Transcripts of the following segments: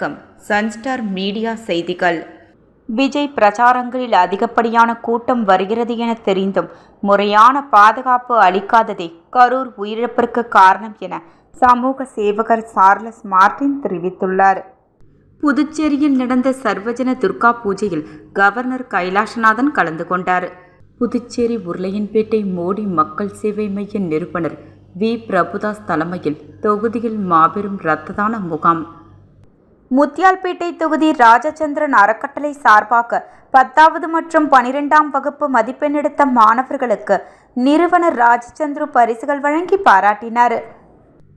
வணக்கம். Sunstar media செய்திகள். விஜய் பிரச்சாரங்களில் அதிகப்படியான கூட்டம் வருகிறது என தெரிந்தும் முறையான பாதுகாப்பு அளிக்காததே கரூர் உயிரிழப்பிற்கு காரணம் என சமூக சேவகர் சார்லஸ் மார்டின் தெரிவித்துள்ளார். புதுச்சேரியில் நடந்த சர்வஜன துர்கா பூஜையில் கவர்னர் கைலாசநாதன் கலந்து கொண்டார். புதுச்சேரி உருளையன்பேட்டை மோடி மக்கள் சேவை மைய நிறுவனர் வி. பிரபுதாஸ் தலைமையில் தொகுதியில் மாபெரும் இரத்ததான முகாம். முத்தியால்பேட்டை தொகுதி ராஜச்சந்திரன் அறக்கட்டளை சார்பாக பத்தாவது மற்றும் பனிரெண்டாம் வகுப்பு மதிப்பெண் எடுத்த மாணவர்களுக்கு நிறுவனர் ராஜச்சந்திரு பரிசுகள் வழங்கி பாராட்டினார்.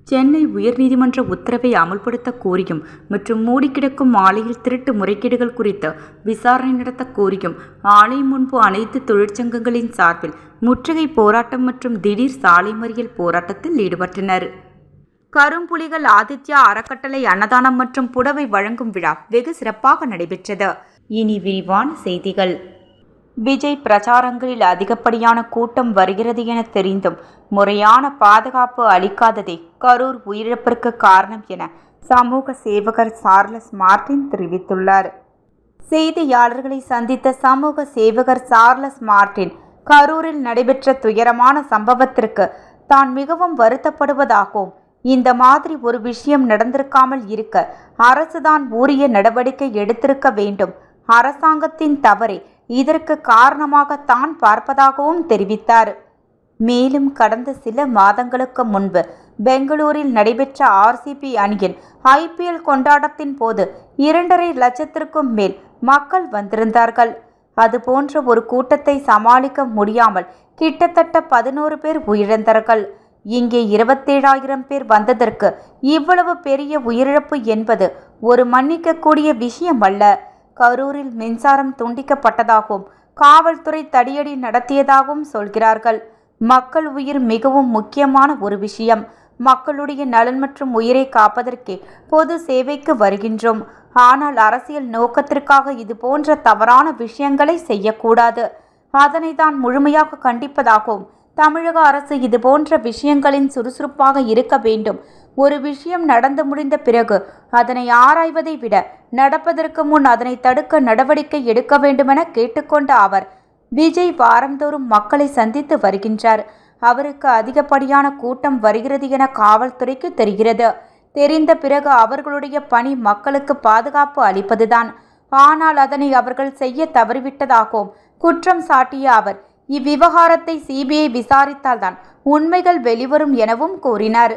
சென்னை உயர்நீதிமன்ற உத்தரவை அமல்படுத்த கோரியும் மற்றும் மூடி கிடக்கும் ஆலையில் திருட்டு முறைகேடுகள் குறித்து விசாரணை நடத்த கோரியும் ஆலை முன்பு அனைத்து தொழிற்சங்கங்களின் சார்பில் முற்றுகை போராட்டம் மற்றும் திடீர் சாலை மறியல் போராட்டத்தில் ஈடுபட்டனர். கரும்புலிகள் ஆதித்யா அறக்கட்டளை அன்னதானம் மற்றும் புடவை வழங்கும் விழா வெகு சிறப்பாக நடைபெற்றது. இனி விரிவான செய்திகள். விஜய் பிரச்சாரங்களில் அதிகப்படியான கூட்டம் வருகிறது என தெரிந்தும் முறையான பாதுகாப்பு அளிக்காததே கரூர் உயிரிழப்பிற்கு காரணம் என சமூக சேவகர் சார்லஸ் மார்டின் தெரிவித்துள்ளார். செய்தியாளர்களை சந்தித்த சமூக சேவகர் சார்லஸ் மார்டின் கரூரில் நடைபெற்ற துயரமான சம்பவத்திற்கு தான் மிகவும் வருத்தப்படுவதாகவும் இந்த மாதிரி ஒரு விஷயம் நடந்திருக்காமல் இருக்க அரசுதான் உரிய நடவடிக்கை எடுத்திருக்க வேண்டும். அரசாங்கத்தின் தவறே இதற்கு காரணமாக தான் பார்ப்பதாகவும் தெரிவித்தார். மேலும் கடந்த சில மாதங்களுக்கு முன்பு பெங்களூரில் நடைபெற்ற ஆர்சிபி அணியின் ஐபிஎல் கொண்டாட்டத்தின் போது இரண்டரை லட்சத்திற்கும் மேல் மக்கள் வந்திருந்தார்கள். அதுபோன்ற ஒரு கூட்டத்தை சமாளிக்க முடியாமல் கிட்டத்தட்ட பதினோரு பேர் உயிரிழந்தார்கள். இங்கே இருபத்தேழாயிரம் பேர் வந்ததற்கு இவ்வளவு பெரிய உயிரிழப்பு என்பது ஒரு மன்னிக்கக்கூடிய விஷயம் அல்ல. கரூரில் மின்சாரம் துண்டிக்கப்பட்டதாகவும் காவல்துறை தடியடி நடத்தியதாகவும் சொல்கிறார்கள். மக்கள் உயிர் மிகவும் முக்கியமான ஒரு விஷயம். மக்களுடைய நலன் மற்றும் உயிரை காப்பதற்கே பொது சேவைக்கு வருகின்றோம். ஆனால் அரசியல் நோக்கத்திற்காக இது போன்ற தவறான விஷயங்களை செய்யக்கூடாது. அதனை தான் முழுமையாக கண்டிப்பதாகவும் தமிழக அரசு இது போன்ற விஷயங்களின் சுறுசுறுப்பாக இருக்க வேண்டும். ஒரு விஷயம் நடந்து முடிந்த பிறகு அதனை ஆராய்வதை விட நடப்பதற்கு முன் அதனை தடுக்க நடவடிக்கை எடுக்க வேண்டுமென கேட்டுக்கொண்ட அவர் விஜய் வாரந்தோறும் மக்களை சந்தித்து வருகின்றார். அவருக்கு அதிகப்படியான கூட்டம் வருகிறது என காவல்துறைக்கு தெரிகிறது. தெரிந்த பிறகு அவர்களுடைய பணி மக்களுக்கு பாதுகாப்பு அளிப்பதுதான். ஆனால் அதனை அவர்கள் செய்ய தவறிவிட்டதாகவும் குற்றம் சாட்டிய அவர் இவ்விவகாரத்தை சிபிஐ விசாரித்தால்தான் உண்மைகள் வெளிவரும் எனவும் கூறினார்.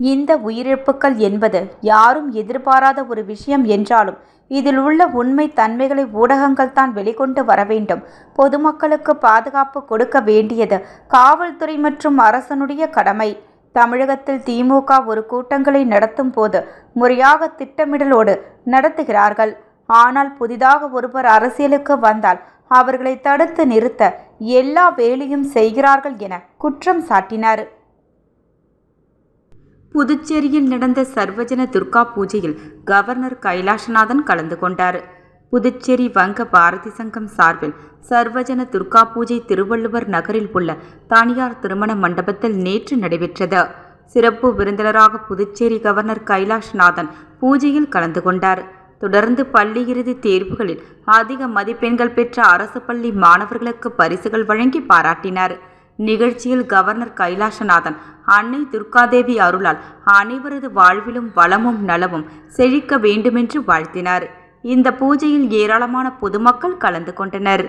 இந்த உயிரிழப்புகள் என்பது யாரும் எதிர்பாராத ஒரு விஷயம் என்றாலும் இதில் உள்ள உண்மை தன்மைகளை ஊடகங்கள் தான் வெளிக்கொண்டு வர வேண்டும். பொதுமக்களுக்கு பாதுகாப்பு கொடுக்க வேண்டியது காவல்துறை மற்றும் அரசனுடைய கடமை. தமிழகத்தில் திமுக ஒரு கூட்டங்களை நடத்தும் போது முறையாக திட்டமிடலோடு நடத்துகிறார்கள். ஆனால் புதிதாக ஒருவர் அரசியலுக்கு வந்தால் அவர்களை தடுத்து நிறுத்த எல்லா வேலையும் செய்கிறார்கள் என குற்றம் சாட்டினார். புதுச்சேரியில் நடந்த சர்வஜன துர்கா பூஜையில் கவர்னர் கைலாசநாதன் கலந்து கொண்டார். புதுச்சேரி வங்க பாரதி சங்கம் சார்பில் சர்வஜன துர்கா பூஜை திருவள்ளுவர் நகரில் உள்ள தனியார் திருமண மண்டபத்தில் நேற்று நடைபெற்றது. சிறப்பு விருந்தினராக புதுச்சேரி கவர்னர் கைலாஷ்நாதன் பூஜையில் கலந்து கொண்டார். தொடர்ந்து பள்ளி இறுதி தேர்வுகளில் அதிக மதிப்பெண்கள் பெற்ற அரசு பள்ளி மாணவர்களுக்கு பரிசுகள் வழங்கி பாராட்டினார். நிகழ்ச்சியில் கவர்னர் கைலாசநாதன் அன்னை துர்காதேவி அருளால் அனைவரது வாழ்விலும் வளமும் நலமும் செழிக்க வேண்டுமென்று வாழ்த்தினார். இந்த பூஜையில் ஏராளமான பொதுமக்கள் கலந்து கொண்டனர்.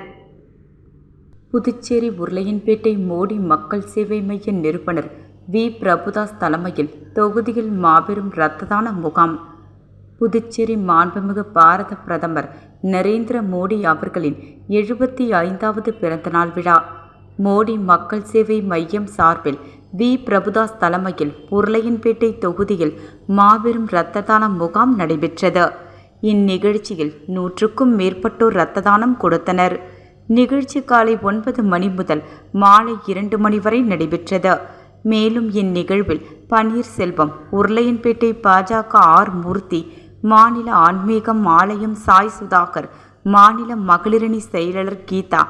புதுச்சேரி உருளையன்பேட்டை மோடி மக்கள் சேவை மைய நிறுவனர் வி. பிரபுதாஸ் தலைமையில் தொகுதியில் மாபெரும் இரத்த தான முகாம். புதுச்சேரி மாண்புமிகு பாரத பிரதமர் நரேந்திர மோடி அவர்களின் எழுபத்தி ஐந்தாவது பிறந்தநாள் விழா. மோடி மக்கள் சேவை மையம் சார்பில் வி. பிரபுதாஸ் தலைமையில் உருளையன்பேட்டை தொகுதியில் மாபெரும் இரத்த தான முகாம் நடைபெற்றது. இந்நிகழ்ச்சியில் நூற்றுக்கும் மேற்பட்டோர் இரத்த தானம் கொடுத்தனர். நிகழ்ச்சி காலை ஒன்பது மணி முதல் மாலை இரண்டு மணி வரை நடைபெற்றது. மேலும் இந்நிகழ்வில் பன்னீர்செல்வம் உருளையன்பேட்டை பாஜக ஆர் மூர்த்தி மாநில ஆன்மீகம் ஆலயம் சாய் சுதாகர் மாநில மகளிரணி செயலாளர் கீதா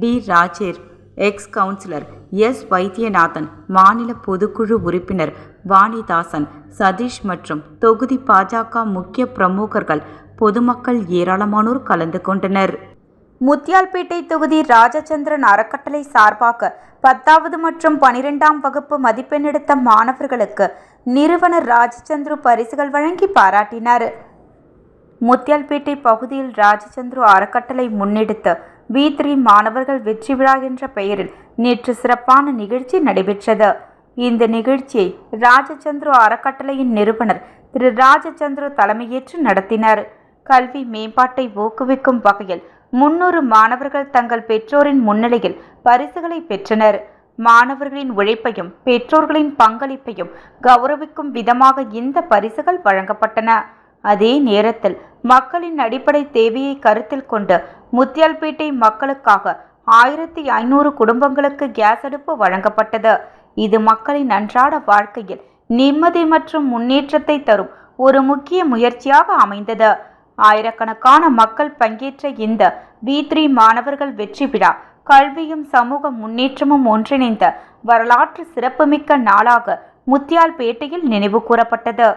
டி. ராஜேர் எக்ஸ் கவுன்சிலர் எஸ். வைத்தியநாதன் மாநில பொதுக்குழு உறுப்பினர் வாணிதாசன் சதீஷ் மற்றும் தொகுதி பாஜக முக்கிய பிரமுகர்கள் பொதுமக்கள் ஏராளமானோர் கலந்து கொண்டனர். முத்தியால்பேட்டை தொகுதி ராஜச்சந்திரன் அறக்கட்டளை சார்பாக பத்தாவது மற்றும் பனிரெண்டாம் வகுப்பு மதிப்பெண் எடுத்த மாணவர்களுக்கு நிறுவனர் ராஜச்சந்திரு பரிசுகள் வழங்கி பாராட்டினார். முத்தியால்பேட்டை பகுதியில் ராஜச்சந்திரு அறக்கட்டளை முன்னெடுத்த வி த்ரீ மாணவர்கள் வெற்றி விழா என்ற பெயரில் நேற்று சிறப்பான நிகழ்ச்சி நடைபெற்றது. இந்த நிகழ்ச்சியை ராஜச்சந்திரு அறக்கட்டளையின் நிறுவனர் திரு ராஜச்சந்திரு தலைமையேற்று நடத்தினார். கல்வி மேம்பாட்டை ஊக்குவிக்கும் வகையில் முன்னூறு மாணவர்கள் தங்கள் பெற்றோரின் முன்னிலையில் பரிசுகளை பெற்றனர். மாணவர்களின் உழைப்பையும் பெற்றோர்களின் பங்களிப்பையும் கௌரவிக்கும் விதமாக இந்த பரிசுகள் வழங்கப்பட்டன. அதே நேரத்தில் மக்களின் அடிப்படை தேவையை கருத்தில் கொண்டு முத்தியால்பேட்டை மக்களுக்காக ஆயிரத்தி ஐநூறு குடும்பங்களுக்கு கேஸ் அடுப்பு வழங்கப்பட்டது. இது மக்களின் அன்றாட வாழ்க்கையில் நிம்மதி மற்றும் முன்னேற்றத்தை தரும் ஒரு முக்கிய முயற்சியாக அமைந்தது. ஆயிரக்கணக்கான மக்கள் பங்கேற்ற இந்த வி த்ரீ மாணவர்கள் வெற்றி விழா கல்வியும் சமூக முன்னேற்றமும் ஒன்றிணைந்த வரலாற்று சிறப்புமிக்க நாளாக முத்தியால்பேட்டையில் நினைவு கூறப்பட்டது.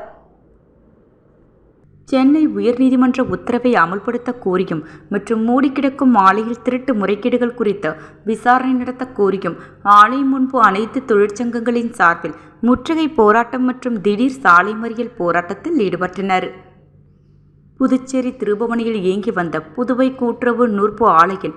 சென்னை உயர்நீதிமன்ற உத்தரவை அமல்படுத்த கோரியும் மற்றும் மூடிக்கிடக்கும் ஆலையில் திருட்டு முறைகேடுகள் குறித்து விசாரணை நடத்த கோரியும் ஆலை முன்பு அனைத்து தொழிற்சங்கங்களின் சார்பில் முற்றுகை போராட்டம் மற்றும் திடீர் சாலை மறியல் போராட்டத்தில் ஈடுபட்டனர். புதுச்சேரி திருபுவனியில் இயங்கி வந்த புதுவை கூட்டுறவு நூற்பு ஆலையின்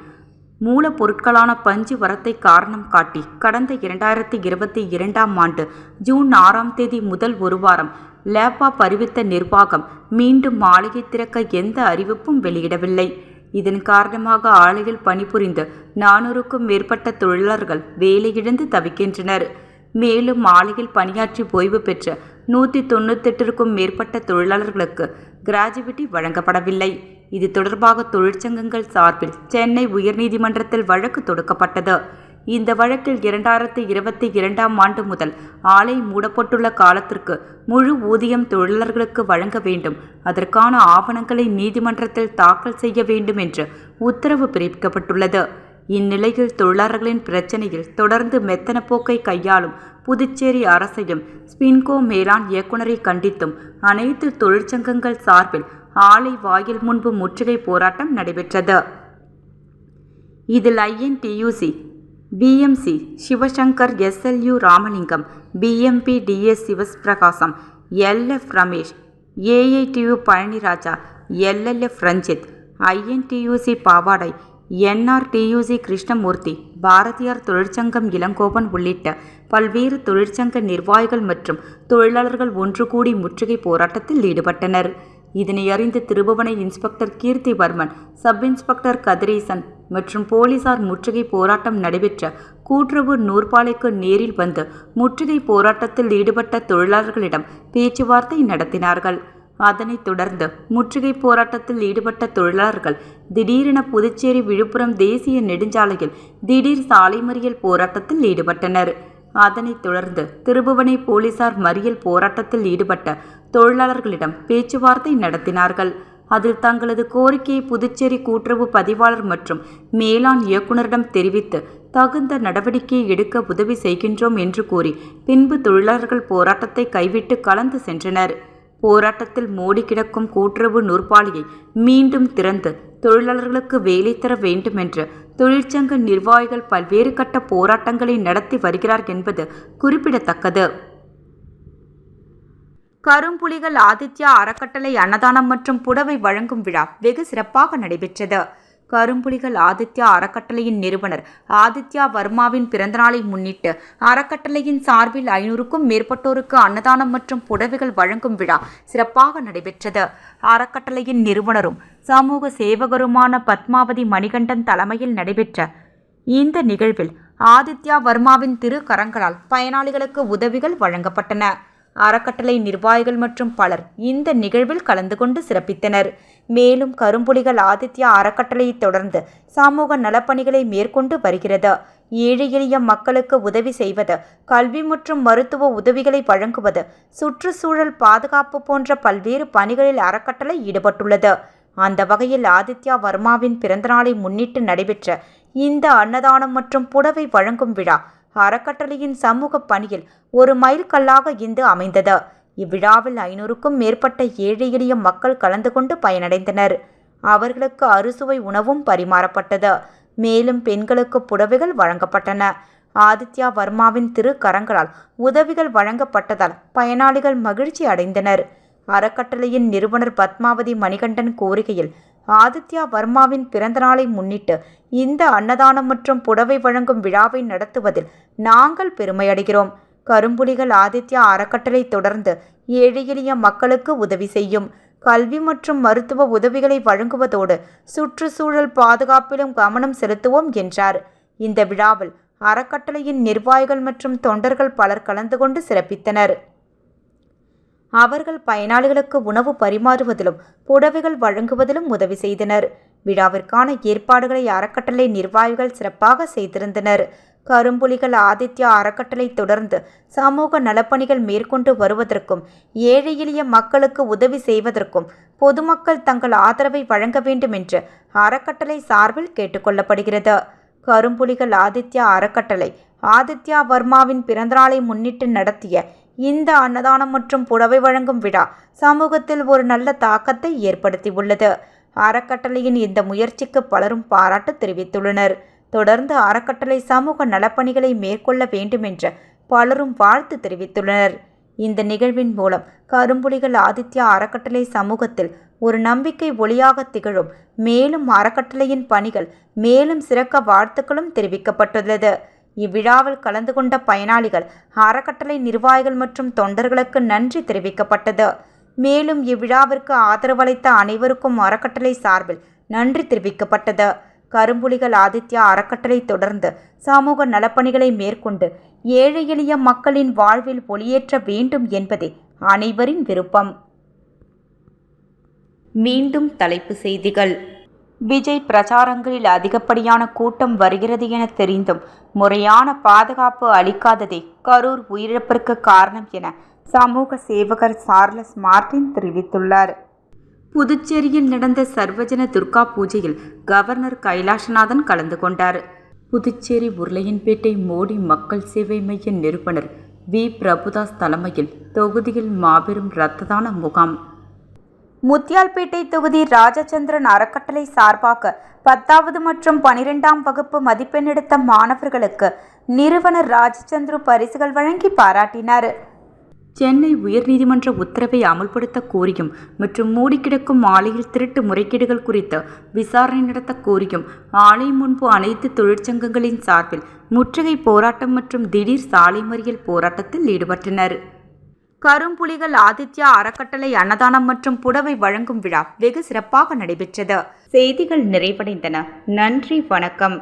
மூலப்பொருட்களான பஞ்சு வரத்தை காரணம் காட்டி கடந்த இரண்டாயிரத்தி இருபத்தி இரண்டாம் ஆண்டு ஜூன் ஆறாம் தேதி முதல் ஒரு வாரம் லேபாப் அறிவித்த நிர்வாகம் மீண்டும் ஆலையை திறக்க எந்த அறிவிப்பும் வெளியிடவில்லை. இதன் காரணமாக ஆலையில் பணிபுரிந்து நானூறுக்கும் மேற்பட்ட தொழிலாளர்கள் வேலையிழந்து தவிக்கின்றனர். மேலும் ஆலையில் பணியாற்றி ஓய்வு பெற்ற நூற்றி தொண்ணூத்தெட்டிற்கும் மேற்பட்ட தொழிலாளர்களுக்கு கிராஜுவிட்டி வழங்கப்படவில்லை. இது தொடர்பாக தொழிற்சங்கங்கள் சார்பில் சென்னை உயர்நீதிமன்றத்தில் வழக்கு தொடுக்கப்பட்டது. இந்த வழக்கில் இரண்டாயிரத்தி இருபத்தி இரண்டாம் ஆண்டு முதல் ஆலை மூடப்பட்டுள்ள காலத்திற்கு முழு ஊதியம் தொழிலாளர்களுக்கு வழங்க வேண்டும். அதற்கான ஆவணங்களை நீதிமன்றத்தில் தாக்கல் செய்ய வேண்டும் என்று உத்தரவு பிறப்பிக்கப்பட்டுள்ளது. இந்நிலையில் தொழிலாளர்களின் பிரச்சனையில் தொடர்ந்து மெத்தன போக்கை கையாளும் புதுச்சேரி அரசையும் ஸ்பின்கோ மேலாண் இயக்குநரை கண்டித்தும் அனைத்து தொழிற்சங்கங்கள் சார்பில் ஆலை வாயில் முன்பு முற்றுகை போராட்டம் நடைபெற்றது. இதில் INTUC PMC Sivasankar SLU Ramalingam PMP TS Sivaprakasam LF Ramesh AITU Palaniraja LLF Ranjith INTUC Pavadai NRTUC Krishnamoorthy Bharathiyar தொழிற்சங்கம் இளங்கோவன் உள்ளிட்ட பல்வேறு தொழிற்சங்க நிர்வாகிகள் மற்றும் தொழிலாளர்கள் ஒன்று கூடி முற்றுகை போராட்டத்தில் ஈடுபட்டனர். இதனை அறிந்த Thirubuvanai inspector Keerthivarman sub inspector Kathiresan மற்றும் போலீசார் முற்றுகை போராட்டம் நடைபெற்ற கூட்டுறவு நூற்பாலைக்கு நேரில் வந்து முற்றுகை போராட்டத்தில் ஈடுபட்ட தொழிலாளர்களிடம் பேச்சுவார்த்தை நடத்தினார்கள். அதனைத் தொடர்ந்து முற்றுகை போராட்டத்தில் ஈடுபட்ட தொழிலாளர்கள் திடீரென புதுச்சேரி விழுப்புரம் தேசிய நெடுஞ்சாலையில் திடீர் சாலை மறியல் போராட்டத்தில் ஈடுபட்டனர். அதனைத் தொடர்ந்து திருபுவனை போலீசார் மறியல் போராட்டத்தில் ஈடுபட்ட தொழிலாளர்களிடம் பேச்சுவார்த்தை நடத்தினார்கள். அதில் தங்களது கோரிக்கையை புதுச்சேரி கூட்டுறவு பதிவாளர் மற்றும் மேலாண் இயக்குநரிடம் தெரிவித்து தகுந்த நடவடிக்கையை எடுக்க உதவி செய்கின்றோம் என்று கூறி பின்பு தொழிலாளர்கள் போராட்டத்தை கைவிட்டு கலந்து சென்றனர். போராட்டத்தில் மூடி கிடக்கும் கூட்டுறவு நூற்பாலியை மீண்டும் திறந்து தொழிலாளர்களுக்கு வேலை தர வேண்டுமென்று தொழிற்சங்க நிர்வாகிகள் பல்வேறு கட்ட போராட்டங்களை நடத்தி வருகிறார் என்பது குறிப்பிடத்தக்கது. கரும்புலிகள் ஆதித்யா அறக்கட்டளை அன்னதானம் மற்றும் புடவை வழங்கும் விழா வெகு சிறப்பாக நடைபெற்றது. கரும்புலிகள் ஆதித்யா அறக்கட்டளையின் நிறுவனர். ஆதித்யா வர்மாவின் பிறந்தநாளை முன்னிட்டு அறக்கட்டளையின் சார்பில் ஐநூறுக்கும் மேற்பட்டோருக்கு அன்னதானம் மற்றும் புடவைகள் வழங்கும் விழா சிறப்பாக நடைபெற்றது. அறக்கட்டளையின் நிறுவனரும் சமூக சேவகருமான பத்மாவதி மணிகண்டன் தலைமையில் நடைபெற்ற இந்த நிகழ்வில் ஆதித்யா வர்மாவின் திரு கரங்களால் பயனாளிகளுக்கு உதவிகள் வழங்கப்பட்டன. அறக்கட்டளை நிர்வாகிகள் மற்றும் பலர் இந்த நிகழ்வில் கலந்து கொண்டு சிறப்பித்தனர். மேலும் கரும்புலிகள் ஆதித்யா அறக்கட்டளையை தொடர்ந்து சமூக நலப்பணிகளை மேற்கொண்டு வருகிறது. ஏழை எளிய மக்களுக்கு உதவி செய்வது கல்வி மற்றும் மருத்துவ உதவிகளை வழங்குவது சுற்றுச்சூழல் பாதுகாப்பு போன்ற பல்வேறு பணிகளில் அறக்கட்டளை ஈடுபட்டுள்ளது. அந்த வகையில் ஆதித்யா வர்மாவின் பிறந்தநாளை முன்னிட்டு நடைபெற்ற இந்த அன்னதானம் மற்றும் புடவை வழங்கும் விழா அறக்கட்டளையின் சமூக பணியில் ஒரு மைல்கல்லாக இந்து அமைந்தது. இவ்விழாவில் ஐநூறுக்கும் மேற்பட்ட ஏழை எளிய மக்கள் கலந்து கொண்டு பயனடைந்தனர். அவர்களுக்கு அறுசுவை உணவும் பரிமாறப்பட்டது. மேலும் பெண்களுக்கு புடவைகள் வழங்கப்பட்டன. ஆதித்யா வர்மாவின் திரு கரங்களால் உதவிகள் வழங்கப்பட்டதால் பயனாளிகள் மகிழ்ச்சி அடைந்தனர். அறக்கட்டளையின் நிறுவனர் பத்மாவதி மணிகண்டன் கோரிக்கையில் ஆதித்யா வர்மாவின் பிறந்தநாளை முன்னிட்டு இந்த அன்னதானம் மற்றும் புடவை வழங்கும் விழாவை நடத்துவதில் நாங்கள் பெருமையடைகிறோம். கரும்புலிகள் ஆதித்யா அறக்கட்டளை தொடர்ந்து ஏழை எளிய மக்களுக்கு உதவி செய்யும். கல்வி மற்றும் மருத்துவ உதவிகளை வழங்குவதோடு சுற்றுச்சூழல் பாதுகாப்பிலும் கவனம் செலுத்துவோம் என்றார். இந்த விழாவில் அறக்கட்டளையின் நிர்வாகிகள் மற்றும் தொண்டர்கள் பலர் கலந்து கொண்டு சிறப்பித்தனர். அவர்கள் பயனாளிகளுக்கு உணவு பரிமாறுவதிலும் புடவைகள் வழங்குவதிலும் உதவி செய்தனர். விழாவிற்கான ஏற்பாடுகளை அறக்கட்டளை நிர்வாகிகள் சிறப்பாக செய்திருந்தனர். கரும்புலிகள் ஆதித்யா அறக்கட்டளை தொடர்ந்து சமூக நலப்பணிகள் மேற்கொண்டு வருவதற்கும் ஏழை எளிய மக்களுக்கு உதவி செய்வதற்கும் பொதுமக்கள் தங்கள் ஆதரவை வழங்க வேண்டும் என்று அறக்கட்டளை சார்பில் கேட்டுக்கொள்ளப்படுகிறது. கரும்புலிகள் ஆதித்யா அறக்கட்டளை ஆதித்யா வர்மாவின் பிறந்தநாளை முன்னிட்டு நடத்திய இந்த அன்னதானம் மற்றும் புடவை வழங்கும் விழா சமூகத்தில் ஒரு நல்ல தாக்கத்தை ஏற்படுத்தியுள்ளது. அறக்கட்டளையின் இந்த முயற்சிக்கு பலரும் பாராட்டு தெரிவித்துள்ளனர். தொடர்ந்து அறக்கட்டளை சமூக நலப்பணிகளை மேற்கொள்ள வேண்டும் என்று பலரும் வாழ்த்து தெரிவித்துள்ளனர். இந்த நிகழ்வின் மூலம் கரும்புலிகள் ஆதித்யா அறக்கட்டளை சமூகத்தில் ஒரு நம்பிக்கை ஒளியாக திகழும். மேலும் அறக்கட்டளையின் பணிகள் மேலும் சிறக்க வாழ்த்துக்களும் தெரிவிக்கப்பட்டுள்ளது. இவ்விழாவில் கலந்து கொண்ட பயனாளிகள் அறக்கட்டளை நிர்வாகிகள் மற்றும் தொண்டர்களுக்கு நன்றி தெரிவிக்கப்பட்டது. மேலும் இவ்விழாவிற்கு ஆதரவளித்த அனைவருக்கும் அறக்கட்டளை சார்பில் நன்றி தெரிவிக்கப்பட்டது. கரும்புலிகள் ஆதித்யா அறக்கட்டளை தொடர்ந்து சமூக நலப்பணிகளை மேற்கொண்டு ஏழை எளிய மக்களின் வாழ்வில் ஒளியேற்ற வேண்டும் என்பதே அனைவரின் விருப்பம். மீண்டும் தலைப்பு செய்திகள். விஜய் பிரச்சாரங்களில் அதிகப்படியான கூட்டம் வருகிறது என தெரிந்தும் முறையான பாதுகாப்பு அளிக்காததே கரூர் உயிரிழப்பிற்கு காரணம் என சமூக சேவகர் சார்லஸ் மார்டின் தெரிவித்துள்ளார். புதுச்சேரியில் நடந்த சர்வஜன துர்கா பூஜையில் கவர்னர் கைலாசநாதன் கலந்து கொண்டார். புதுச்சேரி உருளையன்பேட்டை மோடி மக்கள் சேவை மைய நிறுவனர் வி. பிரபுதாஸ் தலைமையில் தொகுதியில் மாபெரும் இரத்த தான முகாம். முத்தியால்பேட்டை தொகுதி ராஜச்சந்திரன் அறக்கட்டளை சார்பாக பத்தாவது மற்றும் பனிரெண்டாம் வகுப்பு மதிப்பெண் எடுத்த மாணவர்களுக்கு நிறுவனர் ராஜச்சந்திரு பரிசுகள் வழங்கி பாராட்டினார். சென்னை உயர்நீதிமன்ற உத்தரவை அமல்படுத்த கோரியும் மற்றும் மூடி கிடக்கும் ஆலையில் திருட்டு முறைகேடுகள் குறித்து விசாரணை நடத்த கோரியும் ஆலை முன்பு அனைத்து தொழிற்சங்கங்களின் சார்பில் முற்றுகை போராட்டம் மற்றும் திடீர் சாலை மறியல் போராட்டத்தில் ஈடுபட்டனர். கரும்புலிகள் ஆதித்யா அறக்கட்டளை அன்னதானம் மற்றும் புடவை வழங்கும் விழா வெகு சிறப்பாக நடைபெற்றது. செய்திகள் நிறைவடைந்தன. நன்றி வணக்கம்.